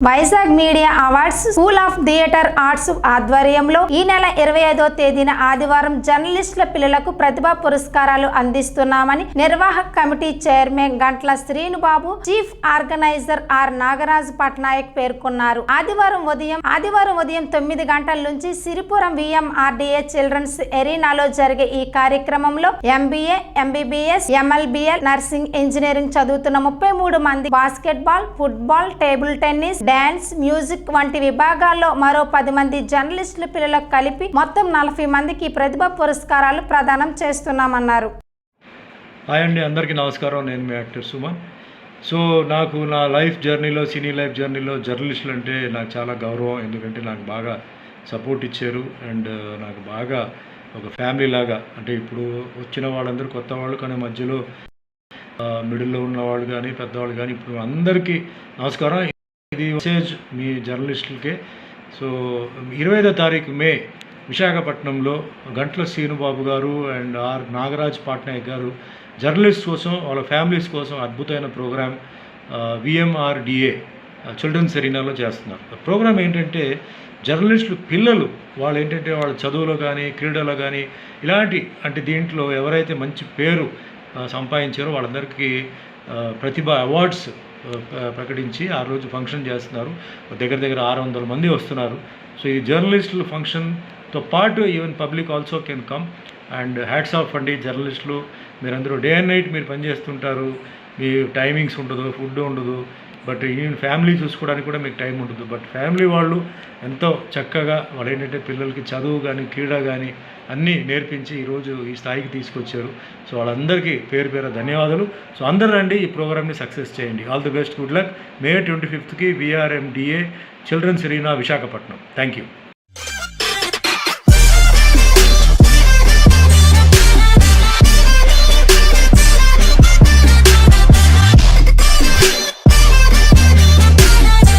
Vizag media awards school of theatre arts ఆధ్వర్యంలో ఈ నెల ఇరవై ఐదో తేదీన ఆదివారం జర్నలిస్టుల పిల్లలకు ప్రతిభా పురస్కారాలు అందిస్తున్నామని నిర్వాహక committee chairman Gantla Srinubabu chief organiser R Nagaraj Patnaik పేర్కొన్నారు. ఆదివారం ఉదయం ఆదివారం ఉదయం తొమ్మిది గంటల నుంచి సిరిపురం విఎంఆర్డిఏ చిల్డ్రన్స్ ఎరీనాలో జరిగే ఈ కార్యక్రమంలో ఎంబీఏ ఎంబీబీఎస్ ఎంఎల్బిఎల్ నర్సింగ్ ఇంజనీరింగ్ చదువుతున్న ముప్పై మూడు మంది basketball football table tennis dance music వంటి విభాగాల్లో మరో పది మంది జర్నలిస్టులు పిల్లలకు కలిపి మొత్తం నలభై మందికి ప్రతిభ పురస్కారాలు ప్రదానం చేస్తున్నామన్నారు. హాయ్ అండి అందరికీ నమస్కారం. నేను మీ యాక్టర్ సుమన్. సో నాకు నా లైఫ్ జర్నీలో సినీ లైఫ్ జర్నీలో జర్నలిస్టులు అంటే నాకు చాలా గౌరవం. ఎందుకంటే నాకు బాగా సపోర్ట్ ఇచ్చారు. అండ్ నాకు బాగా ఒక ఫ్యామిలీ లాగా అంటే ఇప్పుడు వచ్చిన వాళ్ళందరూ కొత్త వాళ్ళు కానీ మధ్యలో మిడిల్లో ఉన్న వాళ్ళు కానీ పెద్దవాళ్ళు కానీ ఇప్పుడు అందరికీ నమస్కారం. ఇది మెసేజ్ మీ జర్నలిస్టులకే సో ఇరవై ఐదో తారీఖు మే విశాఖపట్నంలో గంట్ల శ్రీనుబాబు గారు అండ్ ఆర్ నాగరాజ్ పాట్నాయక్ గారు జర్నలిస్ట్ కోసం వాళ్ళ ఫ్యామిలీస్ కోసం అద్భుతమైన ప్రోగ్రామ్ విఎంఆర్డిఏ చిల్డ్రన్స్ ఎరీనాలో చేస్తున్నారు. ప్రోగ్రామ్ ఏంటంటే జర్నలిస్టులు పిల్లలు వాళ్ళు ఏంటంటే వాళ్ళ చదువులో కానీ క్రీడలో కానీ ఇలాంటి అంటే దీంట్లో ఎవరైతే మంచి పేరు సంపాదించారో వాళ్ళందరికీ ప్రతిభ అవార్డ్స్ ప్రకటించి ఆ రోజు ఫంక్షన్ చేస్తున్నారు. దగ్గర దగ్గర ఆరు వందల మంది వస్తున్నారు. సో ఈ జర్నలిస్టుల ఫంక్షన్తో పాటు even public also can come. And hats off అండి జర్నలిస్టులు. మీరందరూ డే అండ్ నైట్ మీరు పనిచేస్తుంటారు. మీ టైమింగ్స్ ఉండదు ఫుడ్ ఉండదు. బట్ ఈవెన్ ఫ్యామిలీ చూసుకోవడానికి కూడా మీకు టైం ఉంటుంది. బట్ ఫ్యామిలీ వాళ్ళు ఎంతో చక్కగా వాళ్ళు ఏంటంటే పిల్లలకి చదువు కానీ క్రీడ కానీ అన్నీ నేర్పించి ఈరోజు ఈ స్థాయికి తీసుకొచ్చారు. సో వాళ్ళందరికీ పేరు పేరు ధన్యవాదాలు. సో అందరూ రండి ఈ ప్రోగ్రామ్ని సక్సెస్ చేయండి. All the best good luck. May twenty ఫిఫ్త్కి VRMDA children's arena Visakhapatnam. Thank you